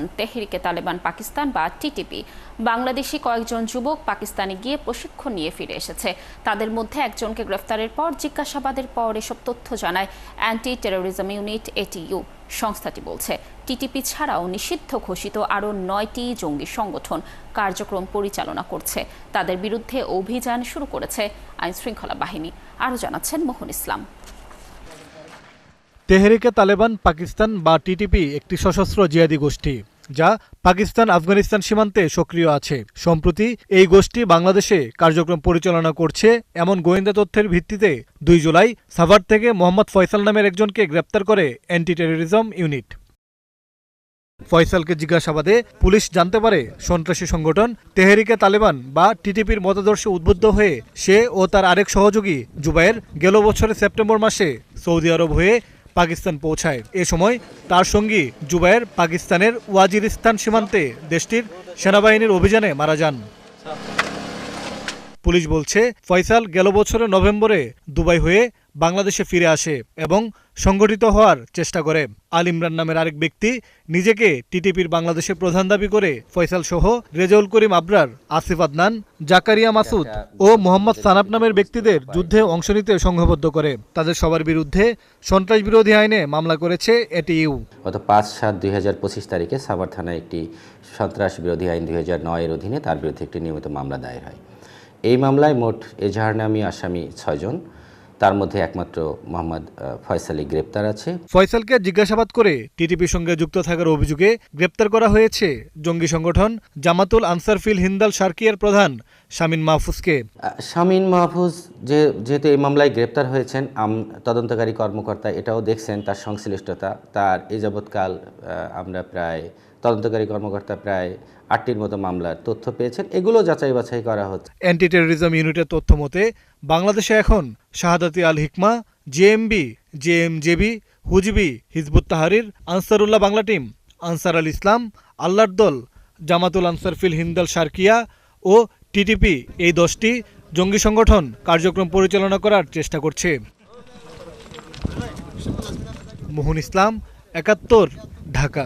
সংগঠন তেহরিকে তালেবান পাকিস্তান বা টিটিপি। বাংলাদেশি কয়েকজন যুবক পাকিস্তানে গিয়ে প্রশিক্ষণ নিয়ে ফিরে এসেছে। তাদের মধ্যে একজনকে গ্রেফতারের পর জিজ্ঞাসাবাদের পর এসব তথ্য জানায় অ্যান্টি টেরোরিজম ইউনিট, এটিইউ। সংস্থাটি বলছে, টিটিপি ছাড়াও নিষিদ্ধ ঘোষিত আরও নয়টি জঙ্গি সংগঠন কার্যক্রম পরিচালনা করছে। তাদের বিরুদ্ধে অভিযান শুরু করেছে আইনশৃঙ্খলা বাহিনী। আরও জানাচ্ছেন মোহন ইসলাম। তেহরিকে তালেবান, পাকিস্তান বা টিটিপি একটি সশস্ত্র জিহাদি গোষ্ঠী, যা পাকিস্তান, আফগানিস্তান সীমান্তে সক্রিয় আছে। সম্প্রতি এই গোষ্ঠী বাংলাদেশে কার্যক্রম পরিচালনা করছে এমন গোয়েন্দা তথ্যের ভিত্তিতে দুই জুলাই সাভার থেকে মোহাম্মদ ফয়সাল নামের একজনকে গ্রেপ্তার করে অ্যান্টি টেরোরিজম ইউনিট। ফয়সালকে জিজ্ঞাসাবাদে পুলিশ জানতে পারে সন্ত্রাসী সংগঠন তেহরিকে তালেবান বা টিটিপির মতাদর্শে উদ্বুদ্ধ হয়ে সে ও তার আরেক সহযোগী জুবাইর গেল বছরের সেপ্টেম্বর মাসে সৌদি আরব হয়ে পাকিস্তান পৌঁছায়। এ সময় তার সঙ্গী জুবাইর পাকিস্তানের ওয়াজিরিস্তান সীমান্তে দেশটির সেনাবাহিনীর অভিযানে মারা যান। পুলিশ বলছে, ফয়সাল গেল বছরের নভেম্বরে দুবাই হয়ে বাংলাদেশে ফিরে আসে এবং সংগঠিত হওয়ার চেষ্টা করে। আল ইমরান নামের আরেক ব্যক্তি নিজেকে টিটিপির বাংলাদেশের প্রধান দাবি করে ফয়সাল সহ রেজাউল করিম আবরার, আসিফ আদনান, জাকারিয়া মাসুদ ও মোহাম্মদ সানাব নামের ব্যক্তিদের যুদ্ধে অংশ নিতে সংঘবদ্ধ করে। তাদের সবার বিরুদ্ধে সন্ত্রাস বিরোধী আইনে মামলা করেছে এটিইউ। গত পাঁচ সাত দুই হাজার পঁচিশ তারিখে সাভার থানায় একটি সন্ত্রাস বিরোধী আইন দুই হাজার নয়ের অধীনে তার বিরুদ্ধে একটি নিয়মিত মামলা দায়ের হয়। এই মামলায় মোট এজাহার নামী আসামি ছয়জন তার মধ্যে একমাত্র মোহাম্মদ ফয়সালি গ্রেপ্তার আছে। ফয়সালকে জিজ্ঞাসাবাদ করে টিটিপির সঙ্গে যুক্ত থাকার অভিযোগে গ্রেপ্তার করা হয়েছে জঙ্গি সংগঠন জামাতুল আনসার ফিল হিন্দাল সার্কিয়ার প্রধান শামিন মাহফুজকে। শামীন মাহফুজ যে যেহেতু এই মামলায় গ্রেপ্তার হয়েছেন আম তদন্তকারী কর্মকর্তা এটাও দেখছেন তার সংশ্লিষ্টতা। তার এ যাবৎকাল আমরা প্রায় তদন্তকারী কর্মকর্তা প্রায় আটটির মতো মামলার তথ্য পেয়েছেন। এগুলো যাচাই বাছাই করা হচ্ছে। অ্যান্টি টেরোরিজম ইউনিটের তথ্য মতে, বাংলাদেশে এখন শাহাদাতি আল হিকমা জেএমবি জেএমজেবি হুজবি, Hizb ut তাহারির, Ansarullah Bangla team, answer আল ইসলাম, আল্লাহর দল, জামাতুল আনসার ফিল হিন্দাল সার্কিয়া ও টিটিপি এই দশটি জঙ্গি সংগঠন কার্যক্রম পরিচালনা করার চেষ্টা করছে। মোহন ইসলাম, একাত্তর, ঢাকা।